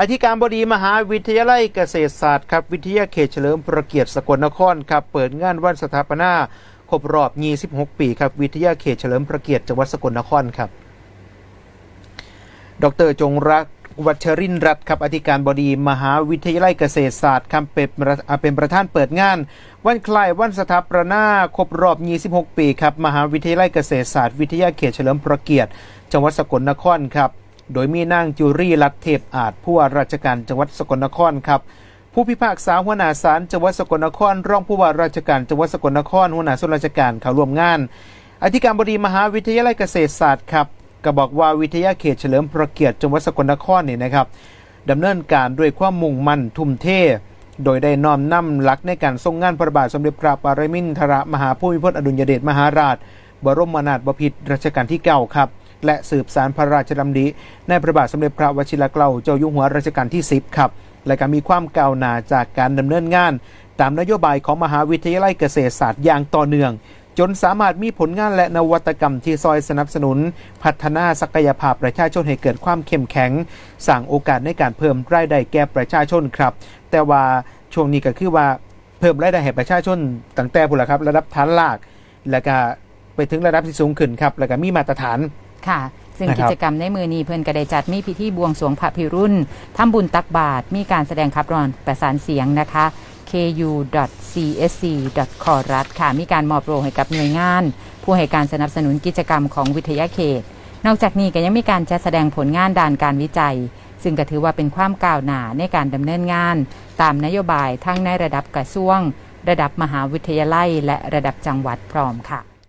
อธิการบดีมหาวิทยาลัยเกษตรศาสตร์ครับวิทยาเขตเฉลิมพระเกียรติสกลนครครับเปิดงานวันสถาปนาครบรอบ 26 ปีครับวิทยาเขตเฉลิมพระเกียรติจังหวัดสกลนครครับดรจงรักวัชรินทร์รัตครับอธิการบดีมหาวิทยาลัยเกษตรศาสตร์ครับเป็นเป็นประธานเปิดงาน วันคล้ายวันสถาปนาครบรอบ 26 ปีครับมหาวิทยาลัยเกษตรศาสตร์ วิทยาเขตเฉลิมพระเกียรติจังหวัดสกลนครครับ โดยมีนางจุรีลักษณ์เทพอาจผู้ว่าราชการจังหวัดสกลนครครับ ผู้พิพากษาหัวหน้าศาลจังหวัดสกลนคร รองผู้ว่าราชการจังหวัดสกลนคร หัวหน้าส่วนราชการเข้าร่วมงาน อธิการบดีมหาวิทยาลัยเกษตรศาสตร์ครับก็บอกว่าวิทยาเขตเฉลิมพระเกียรติจังหวัดสกลนครนี่นะครับดำเนินการด้วยความมุ่งมั่นทุ่มเท โดยได้น้อมนำหลักในการทรงงานพระบาทสมเด็จพระปรมินทรมหาภูมิพลอดุลยเดชมหาราช บรมนาถบพิตรรัชกาลที่เก้าครับ และสืบสารพระราชดำริในพระบาทสมเด็จพระวชิรเกล้าเจ้าอยู่หัวรัชกาลที่ 10 ครับ และก็มีความก้าวหน้าจากการดำเนินงาน ตามนโยบายของมหาวิทยาลัยเกษตรศาสตร์อย่างต่อเนื่อง จนสามารถมีผลงานและนวัตกรรมที่ซอยสนับสนุน พัฒนาศักยภาพประชาชนให้เกิดความเข้มแข็งสร้างโอกาสในการเพิ่มรายได้แก่ประชาชนครับ แต่ว่าช่วงนี้ก็คือว่าเพิ่มรายได้ให้ประชาชนตั้งแต่พุ่นละครับระดับฐานลาก แล้วก็ไปถึงระดับที่สูงขึ้นครับ แล้วก็มีมาตรฐาน ค่ะ ซึ่งนะครับ กิจกรรมในมือนี้เพื่อนก็ได้จัดมีพิธีบวงสรวงพระพิรุณทำบุญตักบาตรมีการแสดงขับร้องประสานเสียงนะคะ ku.csc. คอรัฐค่ะมีการมอบโรงให้กับหน่วยงาน ผู้ให้การสนับสนุนกิจกรรมของวิทยาเขต นอกจากนี้ก็ยังมีการจัดแสดงผลงานด้านการวิจัย ซึ่งก็ถือว่าเป็นความก้าวหน้าในการดำเนินงาน ตามนโยบายทั้งในระดับกระทรวง ระดับมหาวิทยาลัย และระดับจังหวัดพร้อมค่ะ